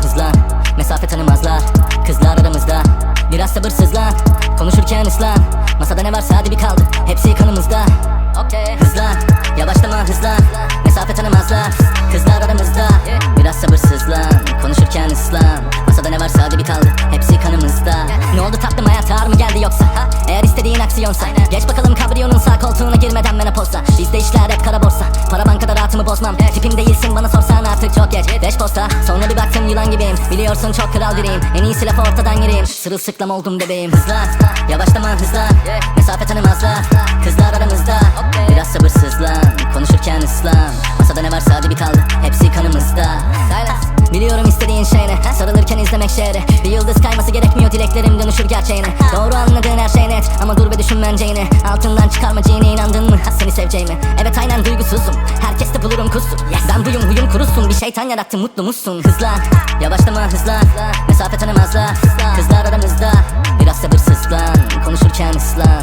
hızlan Mesafe tanımazlar. Kızlar aramızda Biraz sabırsızlan Konuşurken ıslan Masada ne varsa hadi bir kaldı Hepsi kanımızda. Okey. Hızlan Yavaşlama hızlan Mesafe tanımazlar. Kızlar aramızda Biraz sabırsızlan Konuşurken ıslan Masada ne varsa hadi bir kaldı Hepsi kanımızda. Ne oldu tatlım hayat ağır mı geldi yoksa? Ha? Eğer istediğin aksiyonsa. Geç bakalım kabriyonun rahatımı bozmam Tipim değilsin bana sorsan artık çok geç. Beş posta sonra bir baktım yılan gibiyim. Biliyorsun çok kral biriyim. En iyisi lafı ortadan gireyim. Sırılsıklam oldum bebeğim. Hızlan Yavaşlama hızlan Mesafe tanımazlar Kızlar aramızda İzlemek şehri. Bir yıldız kayması gerekmiyor Dileklerim dönüşür gerçeğine. Doğru anladığın her şey net Ama dur ve düşün bence yine. Altından çıkarma cini inandın mı? Ha, Seni seveceğime. Evet aynen duygusuzum. Herkeste bulurum kusur Ben buyum huyum kurusun Bir şeytan yarattı mutlu musun? Hızlan Yavaşlama hızlan Mesafe tanımazlar Kızlar aramızda. Biraz sabırsızlan. Konuşurken ıslan